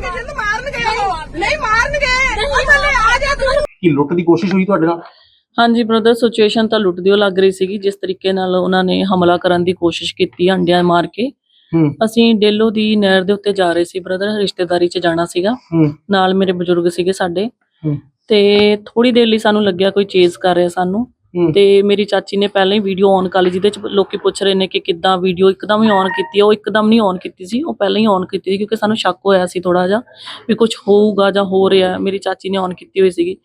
ਮਾਰਨਗੇ ਜਿੰਦ ਮਾਰਨਗੇ। ਨਹੀਂ ਮਾਰਨਗੇ। ਉਹ ਥੱਲੇ ਆ ਜਾ ਤੂੰ। ਕੀ ਲੁੱਟ ਦੀ ਕੋਸ਼ਿਸ਼ ਹੋਈ ਤੁਹਾਡੇ ਨਾਲ? ਹਾਂਜੀ ਬ੍ਰਦਰ ਸਿਚੁਏਸ਼ਨ ਤਾਂ ਲੁੱਟ ਦਿਓ ਲੱਗ ਰਹੀ ਸੀਗੀ। ਜਿਸ ਤਰੀਕੇ ਨਾਲ ਉਹਨਾਂ ਨੇ ਹਮਲਾ ਕਰਨ ਦੀ ਕੋਸ਼ਿਸ਼ ਕੀਤੀ ਅੰਡਿਆਂ ਮਾਰ ਕੇ। ਹੂੰ। ਅਸੀਂ ਡੇਲੋ ਦੀ ਨਹਿਰ ਦੇ ਉੱਤੇ ਜਾ ਰਹੇ ਸੀ ਬ੍ਰਦਰ ਰਿਸ਼ਤੇਦਾਰੀ 'ਚ ਜਾਣਾ ਸੀਗਾ। ਹੂੰ। ਨਾਲ ਮੇਰੇ ਬਜ਼ੁਰਗ ਸੀਗੇ ਸਾਡੇ। ਹੂੰ। ਤੇ ਥੋੜੀ ਦੇਰ ਲਈ ਸਾਨੂੰ ਲੱਗਿਆ ਕੋਈ ਚੇਜ਼ ਕਰ ਰਿਹਾ ਸਾਨੂੰ। ਤੇ ਮੇਰੀ ਚਾਚੀ ਨੇ ਪਹਿਲਾਂ ਹੀ ਵੀਡੀਓ ਔਨ ਕਰ ਲਈ, ਜਿਹਦੇ ਚ ਲੋਕੀ ਪੁੱਛ ਰਹੇ ਨੇ ਕਿ ਕਿੱਦਾਂ ਵੀਡੀਓ ਇੱਕਦਮ ਹੀ ਔਨ ਕੀਤੀ ਹੈ ਉਹ ਇੱਕਦਮ ਨਹੀਂ ਔਨ ਕੀਤੀ ਸੀ, ਉਹ ਪਹਿਲਾਂ ਹੀ ਔਨ ਕੀਤੀ ਸੀ, ਕਿਉਂਕਿ ਸਾਨੂੰ ਸ਼ੱਕ ਹੋਇਆ ਸੀ ਥੋੜਾ ਜਿਹਾ ਵੀ ਕੁਝ ਹੋਊਗਾ ਜਾਂ ਹੋ ਰਿਹਾ, ਮੇਰੀ ਚਾਚੀ ਨੇ ਔਨ ਕੀਤੀ ਹੋਈ ਸੀਗੀ।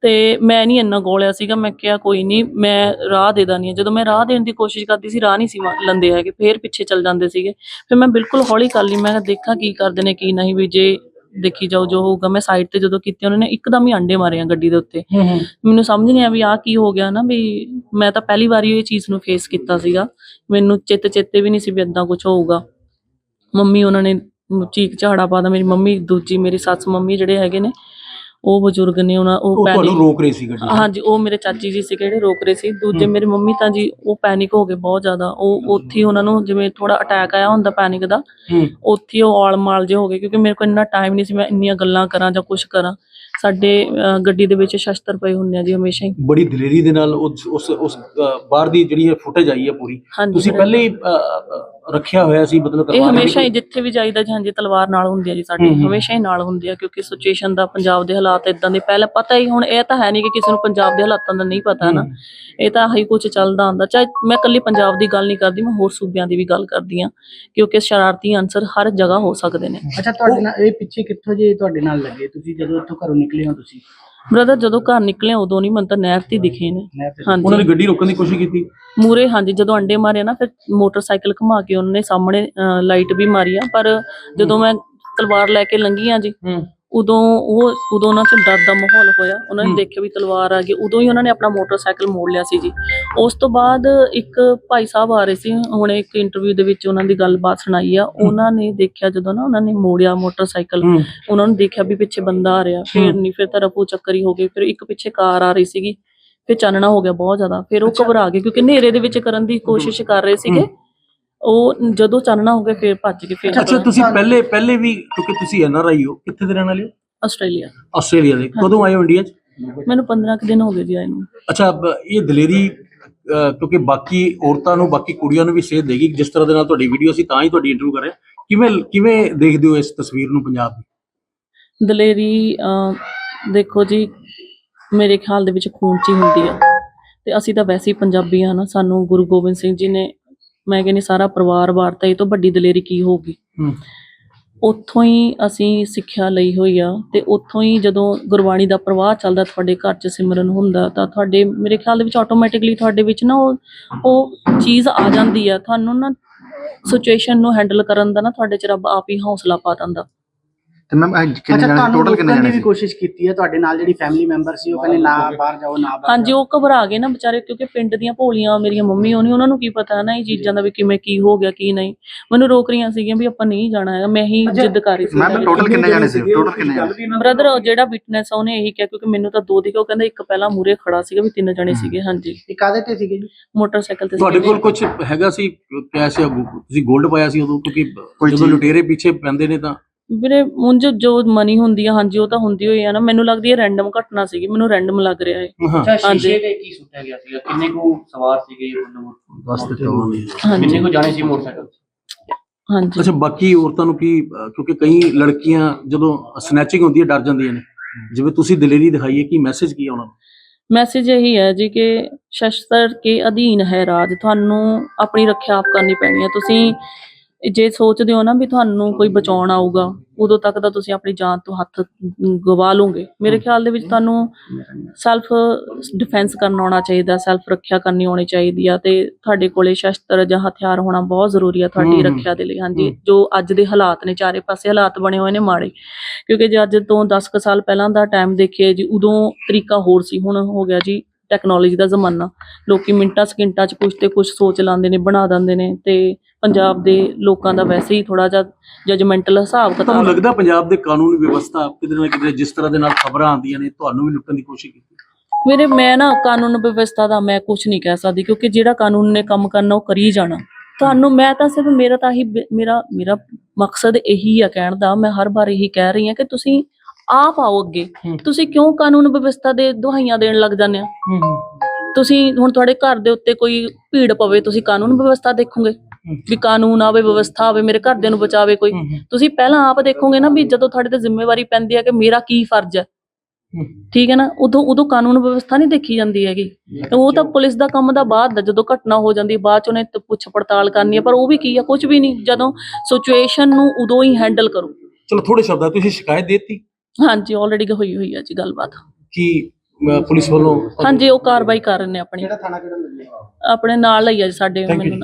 ਤੇ ਮੈਂ ਨਹੀਂ ਇੰਨਾ ਗੋਲਿਆ ਸੀਗਾ, ਮੈਂ ਕਿਹਾ ਕੋਈ ਨਹੀਂ ਮੈਂ ਰਾਹ ਦੇ ਦਾਨੀ ਜਦੋਂ ਮੈਂ ਰਾਹ ਦੇਣ ਦੀ ਕੋਸ਼ਿਸ਼ ਕਰਦੀ ਸੀ, ਰਾਹ ਨਹੀਂ ਸੀ ਵਾ- ਲੰਦੇ ਹੈਗੇ, ਫੇਰ ਪਿੱਛੇ ਚੱਲ ਜਾਂਦੇ ਸੀਗੇ। ਫਿਰ ਮੈਂ ਬਿਲਕੁਲ ਹੌਲੀ ਕਰ ਲਈ, ਮੈਂ ਕਿਹਾ ਦੇਖਾਂ ਕੀ ਕਰਦੇ ਨੇ, ਕੀ ਨਹੀਂ ਵੀ ਜੇ ਦੇਖੀ ਜਾਓ ਜੋ ਹੋਊਗਾ। ਮੈਂ ਸਾਈਡ ਤੇ ਜਦੋਂ ਕੀਤੀ ਉਹਨਾਂ ਨੇ ਇੱਕਦਮ ਹੀ ਅੰਡੇ ਮਾਰੇ ਆ ਗੱਡੀ ਦੇ ਉੱਤੇ। ਮੈਨੂੰ ਸਮਝ ਨਹੀਂ ਆ ਵੀ ਆਹ ਕੀ ਹੋ ਗਿਆ ਨਾ ਵੀ ਮੈਂ ਤਾਂ ਪਹਿਲੀ ਵਾਰੀ ਇਹ ਚੀਜ਼ ਨੂੰ ਫੇਸ ਕੀਤਾ ਸੀਗਾ। ਮੈਨੂੰ ਚਿੱਤ ਚੇਤੇ ਵੀ ਨਹੀਂ ਸੀ ਵੀ ਇਦਾਂ ਕੁਝ ਹੋਊਗਾ। ਮੰਮੀ ਉਹਨਾਂ ਨੇ ਚੀਕ ਝਾੜਾ ਪਾਦਾ ਮੇਰੀ ਮੰਮੀ ਦੂਜੀ ਮੇਰੀ ਸੱਸ ਮੰਮੀ ਜਿਹੜੇ ਹੈਗੇ ਨੇ ਉਹ ਬਜ਼ੁਰਗ ਨੇ ਉਹਨਾਂ ਉਹ ਉਹ ਤੁਹਾਨੂੰ ਪੈਨਿਕ ਰੋਕ ਰਹੀ ਸੀ ਗੱਡੀ ਹਾਂਜੀ ਉਹ ਮੇਰੇ ਚਾਚੀ ਜੀ ਸੀ ਜਿਹੜੇ ਰੋਕ ਰਹੇ ਸੀ। ਦੂਜੇ। ਮੇਰੇ ਮੰਮੀ ਤਾਂ ਜੀ ਉਹ ਪੈਨਿਕ ਹੋ ਗਏ ਬਹੁਤ ਜ਼ਿਆਦਾ। ਉਹ ਉੱਥੇ ਹੀ ਉਹਨਾਂ ਨੂੰ ਜਿਵੇਂ ਥੋੜਾ ਅਟੈਕ ਆਇਆ ਹੁੰਦਾ ਪੈਨਿਕ ਦਾ ਹੂੰ। ਉੱਥੇ ਹੀ ਉਹ ਆਲ ਮਾਲ ਜੇ ਹੋ ਗਏ ਕਿਉਂਕਿ ਮੇਰੇ ਕੋਲ ਇੰਨਾ ਟਾਈਮ ਨਹੀਂ ਸੀ ਮੈਂ ਇੰਨੀਆਂ ਗੱਲਾਂ ਕਰਾਂ ਜਾਂ ਕੁਝ ਕਰਾਂ। ਸਾਡੇ ਅਹ, ਗੱਡੀ ਦੇ ਵਿੱਚ ਸ਼ਸਤਰ ਪਏ ਹੁੰਦੇ ਆ ਜੀ ਹਮੇਸ਼ਾ ਹੀ। ਬੜੀ ਦਲੇਰੀ ਦੇ ਨਾਲ ਉਸ ਉਸ ਉਸ ਅ, ਬਾਹਰ ਦੀ ਜਿਹੜੀ ਫੁਟੇਜ ਆਈ ਹੈ ਪੂਰੀ। ਹਾਂਜੀ ਤੁਸੀਂ। ਪਹਿਲੇ ਹੀ ਅ, ਅ, ਰੱਖਿਆ ਹੋਇਆ ਸੀ ਮਤਲਬ ਇਹ ਤਲਵਾਰ ਹਮੇਸ਼ਾ ਹੀ ਜਿੱਥੇ ਵੀ ਜਾਈਦਾ ਜੀ ਹਾਂਜੀ ਤਲਵਾਰ ਨਾਲ ਹੁੰਦੀ ਆ ਜੀ ਸਾਡੇ ਹਮ ਹਮ। ਹਮੇਸ਼ਾ ਹੀ ਨਾਲ ਹੁੰਦੀ ਆ ਕਿਉਂਕਿ ਸਿਚੁਏਸ਼ਨ ਦਾ ਪੰਜਾਬ ਦੇ ਹਾਲਾਤ ਇਦਾਂ ਦੇ ਪਹਿਲਾਂ ਪਤਾ ਹੀ ਹੁਣ ਇਹ ਤਾਂ ਹੈ ਨਹੀਂ ਕਿ ਕਿਸੇ ਨੂੰ ਪੰਜਾਬ ਦੇ ਹਾਲਾਤਾਂ ਦਾ ਨਹੀਂ ਪਤਾ ਨਾ। ਇਹ ਤਾਂ ਹੀ ਕੁਝ ਚੱਲਦਾ ਆਂਦਾ ਚਾਹੇ ਮੈਂ ਇਕੱਲੀ ਪੰਜਾਬ ਦੀ ਗੱਲ ਨਹੀਂ ਕਰਦੀ ਮੈਂ ਹੋਰ ਸੂਬਿਆਂ ਦੀ ਵੀ ਗੱਲ ਕਰਦੀ ਆ ਕਿਉਂਕਿ ਸ਼ਰਾਰਤੀ ਅਨਸਰ ਹਰ ਜਗ੍ਹਾ ਹੋ ਸਕਦੇ ਨੇ। ਅੱਛਾ ਤੁਹਾਡੇ ਨਾਲ ਇਹ ਪਿੱਛੇ ਕਿੱਥੋਂ ਜੇ ਤੁਹਾਡੇ ਨਾਲ ਲੱਗੇ? ਤੁਸੀਂ ਜਦੋਂ ਇੱਥੋਂ ਘਰੋਂ ਨਿਕਲੇ ਹੋ ਤੁਸੀਂ? ਬ੍ਰਦਰ ਜਦੋਂ ਘਰ ਨਿਕਲੇ ਉਦੋਂ ਨਹੀਂ ਮੈਨੂੰ ਤਾਂ ਨਹਿਰ ਤੇ ਹੀ ਦਿਖੇ ਨੇ। ਉਹਨਾਂ ਨੇ ਹਾਂਜੀ। ਗੱਡੀ ਰੋਕਣ ਦੀ ਕੋਸ਼ਿਸ਼ ਕੀਤੀ? ਮੂਰੇ ਹਾਂਜੀ ਜਦੋਂ ਅੰਡੇ ਮਾਰੇ ਨਾ ਫਿਰ ਮੋਟਰਸਾਈਕਲ ਘੁਮਾ ਕੇ ਉਹਨਾਂ ਸਾਹਮਣੇ ਲਾਈਟ ਵੀ ਮਾਰੀ ਆ। ਪਰ ਜਦੋਂ ਮੈਂ ਤਲਵਾਰ ਲੈ ਕੇ ਲੰਘੀ ਆ ਜੀ ਹੂੰ। ਉਦੋਂ ਉਹ ਉਦੋਂ ਉਹਨਾਂ 'ਚ ਡਰ ਦਾ ਮਾਹੌਲ ਹੋਇਆ। ਉਹਨਾਂ ਨੇ। ਦੇਖਿਆ ਵੀ ਤਲਵਾਰ ਆ ਗਈ। ਉਦੋਂ ਹੀ ਉਹਨਾਂ ਨੇ ਆਪਣਾ ਮੋਟਰਸਾਈਕਲ ਮੋੜ ਲਿਆ ਸੀ ਜੀ। ਉਸ ਤੋਂ ਬਾਅਦ ਇੱਕ ਭਾਈ ਸਾਹਿਬ ਆ ਰਹੇ ਸੀ। ਹੁਣ ਇੱਕ ਇੰਟਰਵਿਊ ਦੇ ਵਿੱਚ ਉਹਨਾਂ ਦੀ ਗੱਲਬਾਤ ਸੁਣਾਈ ਆ। ਉਹਨਾਂ ਨੇ ਦੇਖਿਆ ਜਦੋਂ ਨਾ ਉਹਨਾਂ ਨੇ ਮੋੜਿਆ ਮੋਟਰਸਾਈਕਲ ਉਹਨਾਂ ਨੂੰ ਦੇਖਿਆ ਵੀ ਪਿੱਛੇ ਬੰਦਾ ਆ ਰਿਹਾ। ਫਿਰ ਨਹੀਂ ਫਿਰ ਤਾਂ ਰਫੂ ਚੱਕਰੀ ਹੋ ਗਈ ਫਿਰ ਇੱਕ ਪਿੱਛੇ ਕਾਰ ਆ ਰਹੀ ਸੀਗੀ। ਫਿਰ ਚਾਨਣਾ ਹੋ ਗਿਆ ਬਹੁਤ ਜ਼ਿਆਦਾ। ਫਿਰ ਉਹ ਘਬਰਾ ਗਏ ਕਿਉਂਕਿ ਹਨੇਰੇ ਦੇ ਵਿੱਚ ਕਰਨ ਦੀ ਕੋਸ਼ਿਸ਼ ਕਰ ਰਹੇ ਸੀਗੇ। ਉਹ ਜਦੋਂ ਚਾਨਣਾ ਹੋ ਗਿਆ ਫਿਰ ਭੱਜ ਕੇ ਫਿਰ ਅੱਛਾ ਤੁਸੀਂ ਪਹਿਲੇ ਪਹਿਲੇ ਵੀ ਕਿਉਂਕਿ ਤੁਸੀਂ ਐਨ ਆਰ ਆਈ ਹੋ ਕਿੱਥੇ ਦੇ ਰਹਿਣ ਵਾਲੇ ਹੋ? ਆਸਟ੍ਰੇਲੀਆ। ਆਸਟ੍ਰੇਲੀਆ ਦੇ। ਕਦੋਂ ਆਏ ਹੋ ਇੰਡੀਆ 'ਚ? ਮੈਨੂੰ 15 ਕੁ ਦਿਨ ਹੋ ਗਏ ਜੀ ਆਏ ਨੂੰ। ਅੱਛਾ ਬ- ਇਹ ਦਲੇਰੀ ਕਿਉਂਕਿ ਬਾਕੀ ਔਰਤਾਂ ਨੂੰ ਬਾਕੀ ਕੁੜੀਆਂ ਨੂੰ ਵੀ ਸੇਧ ਦੇਗੀ ਜਿਸ ਤਰ੍ਹਾਂ ਦੇ ਨਾਲ ਤੁਹਾਡੀ ਵੀਡੀਓ ਸੀ ਤਾਂ ਹੀ ਤੁਹਾਡੀ ਇੰਟਰਵਿਊ ਕਰ ਰਹੇ ਹਾਂ। ਕਿਵੇਂ ਕਿਵੇਂ ਦੇਖਦੇ ਹੋ ਇਸ ਤਸਵੀਰ ਨੂੰ ਪੰਜਾਬ ਦੀ? ਦਲੇਰੀ ਦੇਖੋ ਜੀ ਮੇਰੇ ਖਿਆਲ ਦੇ ਵਿੱਚ ਖੂਨ ਚ ਹੀ ਹੁੰਦੀ ਆ। ਤੇ ਅਸੀਂ ਤਾਂ ਵੈਸੇ ਹੀ ਪੰਜਾਬੀ ਆ ਨਾ ਸਾਨੂੰ ਗੁਰੂ ਗੋਬਿੰਦ ਸਿੰਘ ਜੀ ਨੇ ਮੈਂ ਕਹਿੰਦੀ ਸਾਰਾ ਪਰਿਵਾਰ ਵਾਰਤਾ ਇਹ ਤੋਂ ਵੱਡੀ ਦਲੇਰੀ ਕੀ ਹੋਊਗੀ? ਉੱਥੋਂ ਹੀ ਅਸੀਂ ਸਿੱਖਿਆ ਲਈ ਹੋਈ ਆ ਤੇ ਉੱਥੋਂ ਹੀ ਜਦੋਂ ਗੁਰਬਾਣੀ ਦਾ ਪ੍ਰਵਾਹ ਚੱਲਦਾ ਤੁਹਾਡੇ ਘਰ 'ਚ ਸਿਮਰਨ ਹੁੰਦਾ ਤਾਂ ਤੁਹਾਡੇ ਮੇਰੇ ਖਿਆਲ ਦੇ ਵਿੱਚ ਆਟੋਮੈਟਿਕਲੀ ਤੁਹਾਡੇ ਵਿੱਚ ਨਾ ਉਹ ਉਹ ਚੀਜ਼ ਆ ਜਾਂਦੀ ਆ। ਤੁਹਾਨੂੰ ਨਾ ਸਿਚੁਏਸ਼ਨ ਨੂੰ ਹੈਂਡਲ ਕਰਨ ਦਾ ਨਾ ਤੁਹਾਡੇ 'ਚ ਰੱਬ ਆਪ ਹੀ ਹੌਸਲਾ ਪਾ ਦਿੰਦਾ। ਤੇ ਮੈਮ ਕਿੰਨੇ ਜਾਣੇ ਟੋਟਲ ਕਿੰਨੇ ਦੀ ਜਾਣੇ ਵੀ ਸੀ? ਕੋਸ਼ਿਸ਼ ਕੀਤੀ ਹੈ ਤੁਹਾਡੇ ਨਾਲ ਜਿਹੜੀ ਫੈਮਿਲੀ ਮੈਂਬਰ ਸੀ ਉਹ ਕਹਿੰਦੇ ਨਾ ਬਾਹਰ ਜਾਓ ਨਾ ਬਾਹਰ ਹਾਂਜੀ ਉਹ ਘਬਰਾ ਗਏ ਨਾ ਵਿਚਾਰੇ ਕਿਉਂਕਿ ਪਿੰਡ ਦੀਆਂ ਭੋਲੀਆਂ ਮੇਰੀਆਂ ਮੰਮੀ ਹੋਣੀ ਉਹਨਾਂ ਨੂੰ ਕੀ ਪਤਾ ਨਾ ਇਹ ਚੀਜ਼ਾਂ ਦਾ ਵੀ ਕਿਵੇਂ ਕੀ ਹੋ ਗਿਆ ਕੀ ਨਹੀਂ। ਮੈਨੂੰ ਰੋਕ ਰਹੀਆਂ ਸੀਗੀਆਂ ਵੀ ਆਪਾਂ ਨਹੀਂ ਜਾਣਾ ਹੈਗਾ ਮੈਂ ਹੀ ਜਿੱਦ ਕਰ ਰਹੀ ਸੀ। ਮੈਮ ਟੋਟਲ ਕਿੰਨੇ ਜਾਣੇ ਸੀ? ਟੋਟਲ ਕਿੰਨੇ ਜਾਣੇ ਬ੍ਰਦਰ ਜਿਹੜਾ ਵਿਟਨੈਸ ਆ ਉਹਨੇ ਇਹੀ ਕਿਹਾ ਕਿਉਂਕਿ ਮੈਨੂੰ ਤਾਂ ਦੋ ਦਿਖੇ ਉਹ ਕਹਿੰਦਾ ਇੱਕ ਪਹਿਲਾਂ ਮੂਰੇ ਖੜਾ ਸੀਗਾ ਵੀ ਤਿੰਨ ਜਣੇ ਸੀਗੇ ਹਾਂਜੀ। ਇਹ ਕਾਹਦੇ ਤੇ ਸੀਗੇ ਜੀ? ਮੋਟਰਸਾਈਕਲ ਤੇ ਤੁਹਾਡੇ। ਕੋਲ ਕੁਝ ਹੈਗਾ ਸੀ ਕੈਸ਼ ਤੁਸੀਂ 골ਡ ਪਾਇਆ ਸੀ ਉਦੋਂ? ਕਿਉਂਕਿ ਜਦੋਂ ਲੁਟੇਰੇ ਪਿੱਛੇ ਪੈਂਦੇ ਨੇ ਤਾਂ ਵੀਰੇ ਉਂਝ ਜੋ ਮਨੀ ਹੁੰਦੀ ਆ ਹਾਂਜੀ ਉਹ ਤਾਂ ਹੁੰਦੀ ਹੋਈ ਆ ਨਾ ਮੈਨੂੰ ਲੱਗਦੀ ਹੈ ਰੈਂਡਮ ਘਟਨਾ ਸੀਗੀ ਮੈਨੂੰ ਰੈਂਡਮ ਲੱਗ ਰਿਹਾ ਹੈ ਹਾਂ। ਅੱਛਾ ਹਾਂਜੀ। ਸ਼ੀਸ਼ੇ ਤੇ ਕੀ ਸੁੱਟਿਆ ਗਿਆ ਸੀਗਾ? ਕਿੰਨੇ ਕੁ ਸਵਾਰ ਸੀਗੇ ਮਤਲਬ ਬਸ ਤੇ ਚਾਹਾਂਗੇ ਹਾਂਜੀ। ਕਿੰਨੇ ਕੁ ਜਾਣੇ ਸੀ ਮੋਟਰਸਾਈਕਲ ਤੇ? ਹਾਂਜੀ। ਅੱਛਾ ਬਾਕੀ ਔਰਤਾਂ ਨੂੰ ਕੀ ਕਿਉਂਕਿ ਕਈ ਲੜਕੀਆਂ ਜਦੋਂ ਸਨੈਚਿੰਗ ਹੁੰਦੀ ਹੈ ਡਰ ਜਾਂਦੀਆਂ ਨੇ। ਜਿਵੇਂ ਤੁਸੀਂ ਦਲੇਰੀ ਦਿਖਾਈ ਹੈ ਕੀ ਮੈਸੇਜ ਕੀ ਹੈ ਉਹਨਾਂ ਨੂੰ? ਮੈਸੇਜ ਇਹੀ ਹੈ ਜੀ ਕਿ ਸ਼ਸਤਰ ਕੇ ਅਧੀਨ ਹੈ ਰਾਜ ਤੁਹਾਨੂੰ ਆਪਣੀ ਰੱਖਿਆ ਆਪ ਕਰਨੀ ਪੈਣੀ ਹੈ ਤੁਸੀਂ ਜੇ ਸੋਚਦੇ ਹੋ ਨਾ ਵੀ ਤੁਹਾਨੂੰ ਕੋਈ ਬਚਾਉਣ ਆਊਗਾ ਉਦੋਂ ਤੱਕ ਤਾਂ ਤੁਸੀਂ ਆਪਣੀ ਜਾਨ ਤੋਂ ਹੱਥ ਗਵਾ ਲੋਗੇ ਮੇਰੇ ਖਿਆਲ ਦੇ ਵਿੱਚ ਤੁਹਾਨੂੰ ਸੈਲਫ ਡਿਫੈਂਸ ਕਰਨਾ ਆਉਣਾ ਚਾਹੀਦਾ ਸੈਲਫ ਰੱਖਿਆ ਕਰਨੀ ਆਉਣੀ ਚਾਹੀਦੀ ਆ ਤੇ ਤੁਹਾਡੇ ਕੋਲੇ ਸ਼ਸਤਰ ਜਾਂ ਹਥਿਆਰ ਹੋਣਾ ਬਹੁਤ ਜ਼ਰੂਰੀ ਆ ਤੁਹਾਡੀ। ਰੱਖਿਆ ਦੇ ਲਈ ਹਾਂਜੀ। ਜੋ ਅੱਜ ਦੇ ਹਾਲਾਤ ਨੇ ਚਾਰੇ ਪਾਸੇ ਹਾਲਾਤ ਬਣੇ ਹੋਏ ਨੇ ਮਾੜੇ ਕਿਉਂਕਿ ਜੇ ਅੱਜ ਤੋਂ 10 ਕੁ ਸਾਲ ਪਹਿਲਾਂ ਦਾ ਟਾਈਮ ਦੇਖੀਏ ਜੀ ਉਦੋਂ ਤਰੀਕਾ ਹੋਰ ਸੀ ਹੁਣ ਹੋ ਗਿਆ ਜੀ। ਟੈਕਨੋਲੋਜੀ ਦਾ ਜ਼ਮਾਨਾ। ਲੋਕੀ ਮਿੰਟਾਂ ਸਕਿੰਟਾਂ 'ਚ ਕੁਝ ਤੇ ਕੁਝ ਸੋਚ ਲਾਉਂਦੇ ਨੇ ਬਣਾ ਦਿੰਦੇ ਨੇ ਤੇ ਪੰਜਾਬ ਦੇ ਲੋਕਾਂ ਦਾ ਵੈਸੇ ਹੀ ਥੋੜਾ ਜਿਹਾ ਜਜਮੈਂਟਲ ਹਿਸਾਬ ਤੁਹਾਨੂੰ ਕਿਤਾਬ ਲੱਗਦਾ ਪੰਜਾਬ ਦੇ ਕਾਨੂੰਨ ਵਿਵਸਥਾ ਕਿਤੇ ਨਾ ਕਿਤੇ ਜਿਸ ਤਰ੍ਹਾਂ ਦੇ ਨਾਲ ਖਬਰਾਂ ਆਉਂਦੀਆਂ ਨੇ ਤੁਹਾਨੂੰ ਵੀ ਲੁੱਟਣ ਦੀ ਕੋਸ਼ਿਸ਼ ਕੀਤੀ? ਮੇਰੇ ਮੈਂ ਨਾ ਕਾਨੂੰਨ ਵਿਵਸਥਾ ਦਾ ਮੈਂ ਕੁਝ ਨਹੀਂ ਕਹਿ ਸਕਦੀ ਕਿਉਂਕਿ ਜਿਹੜਾ ਕਾਨੂੰਨ ਨੇ ਕੰਮ ਕਰਨਾ ਉਹ ਕਰੀ ਜਾਣਾ। ਤੁਹਾਨੂੰ ਮੈਂ ਤਾਂ ਸਿਰਫ ਮੇਰਾ ਤਾਂ ਹੀ ਮੇਰਾ ਮੇਰਾ ਮਕਸਦ ਇਹੀ ਆ ਕਹਿਣ ਦਾ। ਮੈਂ ਹਰ ਵਾਰ ਇਹੀ ਕਹਿ ਰਹੀ ਹਾਂ ਕਿ ਤੁਸੀਂ ਆਪ ਆਓ ਅੱਗੇ ਹੂੰ। ਤੁਸੀਂ ਕਿਉਂ ਕਾਨੂੰਨ ਵਿਵਸਥਾ ਦੇ ਦੁਹਾਈਆਂ ਦੇਣ ਲੱਗ ਜਾਂਦੇ ਆ ਹੂੰ ਤੁਸੀਂ ਹੁਣ ਤੁਹਾਡੇ ਘਰ ਦੇ ਉੱਤੇ ਕੋਈ ਭੀੜ ਪਵੇ ਤੁਸੀਂ ਕਾਨੂੰਨ ਵਿਵਸਥਾ ਦੇਖੋਗੇ? ਵੀ ਕਾਨੂੰਨ ਆਵੇ ਵਿਵਸਥਾ ਆਵੇ ਮੇਰੇ ਘਰਦਿਆਂ ਨੂੰ ਬਚਾਵੇ ਕੋਈ। ਹੂੰ ਤੁਸੀਂ ਪਹਿਲਾਂ ਆਪ ਦੇਖੋਗੇ ਨਾ ਵੀ ਜਦੋਂ ਤੁਹਾਡੇ ਤੇ ਜ਼ਿੰਮੇਵਾਰੀ ਪੈਂਦੀ ਹੈ ਕਿ ਮੇਰਾ ਕੀ ਫਰਜ਼ ਹੈ। ਹੂੰ। ਠੀਕ ਹੈ ਨਾ? ਉਦੋਂ ਉਦੋਂ ਕਾਨੂੰਨ ਵਿਵਸਥਾ ਨਹੀਂ ਦੇਖੀ ਜਾਂਦੀ ਹੈਗੀ। ਉਹ ਤਾਂ ਪੁਲਿਸ ਦਾ ਕੰਮ ਦਾ ਬਾਅਦ ਦਾ ਜਦੋਂ ਘਟਨਾ ਹੋ ਜਾਂਦੀ ਬਾਅਦ ਚ ਉਹਨੇ ਤ- ਪੁੱਛ ਪੜਤਾਲ ਕਰਨੀ ਹੈ ਪਰ ਉਹ ਵੀ ਕੀ ਆ ਕੁਝ ਵੀ ਨਹੀਂ। ਜਦੋਂ ਸਿਚੁਏਸ਼ਨ ਨੂੰ ਉਦੋਂ ਹੀ ਹੈਂਡਲ ਕਰੋ। ਚਲੋ ਥੋੜੇ ਸ਼ਬਦਾਂ 'ਚ ਤੁਸੀਂ ਸ਼ਿਕਾਇਤ ਦੇਤੀ। ਹਾਂਜੀ ਆਲਰੇਡੀ ਹੋਈ ਹੋਈ ਹੈ ਜੀ ਗੱਲਬਾਤ। ਕਿ ਅਹ, ਪੁਲਿਸ ਵੱਲੋਂ ਹਾਂਜੀ ਉਹ ਕਾਰਵਾਈ ਕਰ ਰਹੇ ਨੇ ਆਪਣੀ। ਕਿਹੜਾ ਥਾਣਾ ਕਿਹੜਾ ਲੱਗਿਆ ਆਪਣੇ ਨਾਲ ਹੀ ਆ ਜੀ ਸਾਡੇ Thank you ਮੈਨੂੰ ਜੀ।